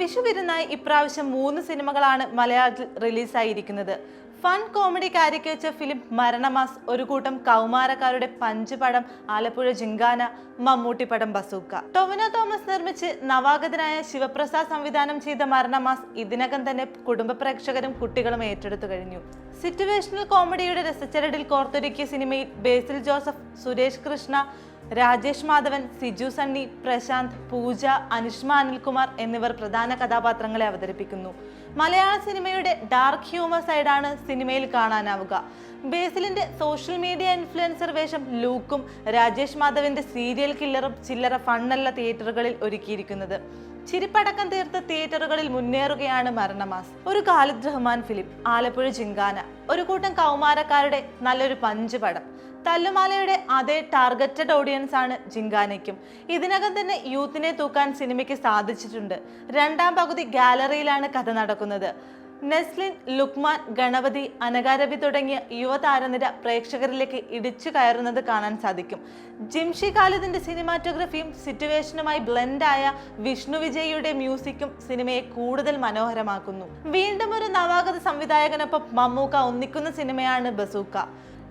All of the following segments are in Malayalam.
വിഷു വിരുന്നായി ഇപ്രാവശ്യം മൂന്ന് സിനിമകളാണ് മലയാളത്തിൽ റിലീസായിരിക്കുന്നത്. Fun comedy caricature film Maranamass ഒരു കൂട്ടം കൗമാരക്കാരുടെ പഞ്ച് പടം ആലപ്പുഴ ജിങ്കാന മമ്മൂട്ടി പടം ബസൂക്ക. ടൊവിനോ തോമസ് നിർമ്മിച്ച് നവാഗതനായ ശിവപ്രസാദ് സംവിധാനം ചെയ്ത മരണമാസ് ഇതിനകം തന്നെ കുടുംബ പ്രേക്ഷകരും കുട്ടികളും ഏറ്റെടുത്തു കഴിഞ്ഞു. സിറ്റുവേഷണൽ കോമഡിയുടെ രസച്ചരടിൽ കോർത്തൊരുക്കിയ സിനിമയിൽ ബേസിൽ ജോസഫ് സുരേഷ് കൃഷ്ണ രാജേഷ് മാധവൻ സിജു സണ്ണി പ്രശാന്ത് പൂജ അനുഷ്മ അനിൽകുമാർ എന്നിവർ പ്രധാന കഥാപാത്രങ്ങളെ അവതരിപ്പിക്കുന്നു. മലയാള സിനിമയുടെ ഡാർക്ക് ഹ്യൂമർ സൈഡാണ് സിനിമയിൽ കാണാനാവുക. ബേസിലിന്റെ സോഷ്യൽ മീഡിയ ഇൻഫ്ലുവൻസർ വേഷം ലൂക്കും രാജേഷ് മാധവിന്റെ സീരിയൽ കില്ലറും ചില്ലറ ഫണ്ണല്ല തിയേറ്ററുകളിൽ ഒരുക്കിയിരിക്കുന്നത്. ചിരിപ്പടക്കം തീർത്ത തിയേറ്ററുകളിൽ മുന്നേറുകയാണ് മരണമാസ്. ഒരു ഖാലിദ് റഹ്മാൻ ഫിലിം ആലപ്പുഴ ജിങ്കാന ഒരു കൂട്ടം കൗമാരക്കാരുടെ നല്ലൊരു പഞ്ച് പടം. തല്ലുമാലയുടെ അതേ ടാർഗറ്റഡ് ഓഡിയൻസ് ആണ് ജിങ്കാനയ്ക്കും ഇതിനകം തന്നെ യൂത്തിനെ തൂക്കാൻ സിനിമയ്ക്ക് സാധിച്ചിട്ടുണ്ട്. രണ്ടാം പകുതി ഗാലറിയിലാണ് കഥ നടക്കുന്നത്. നെസ്ലിൻ ലുക്മാൻ ഗണപതി അനകാരവി തുടങ്ങിയ യുവതാരനിര പ്രേക്ഷകരിലേക്ക് ഇടിച്ചു കയറുന്നത് കാണാൻ സാധിക്കും. ജിംഷി ഖാലിദിന്റെ സിനിമാറ്റോഗ്രഫിയും സിറ്റുവേഷനുമായി ബ്ലെൻഡായ വിഷ്ണു വിജയിയുടെ മ്യൂസിക്കും സിനിമയെ കൂടുതൽ മനോഹരമാക്കുന്നു. വീണ്ടും ഒരു നവാഗത സംവിധായകനൊപ്പം മമ്മൂക്ക ഒന്നിക്കുന്ന സിനിമയാണ് ബസൂക്ക.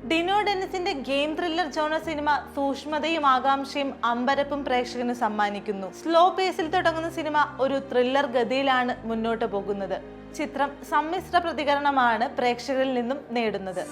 ഡിനോ ഡെന്നിസിന്റെ ഗെയിം ത്രില്ലർ ജോണ സിനിമ സൂക്ഷ്മതയും ആകാംക്ഷയും അമ്പരപ്പും പ്രേക്ഷകന് സമ്മാനിക്കുന്നു. സ്ലോ പേസിൽ തുടങ്ങുന്ന സിനിമ ഒരു ത്രില്ലർ ഗതിയിലാണ് മുന്നോട്ട് പോകുന്നത്. ചിത്രം സമ്മിശ്ര പ്രതികരണമാണ് പ്രേക്ഷകരിൽ നിന്നും നേടുന്നത്.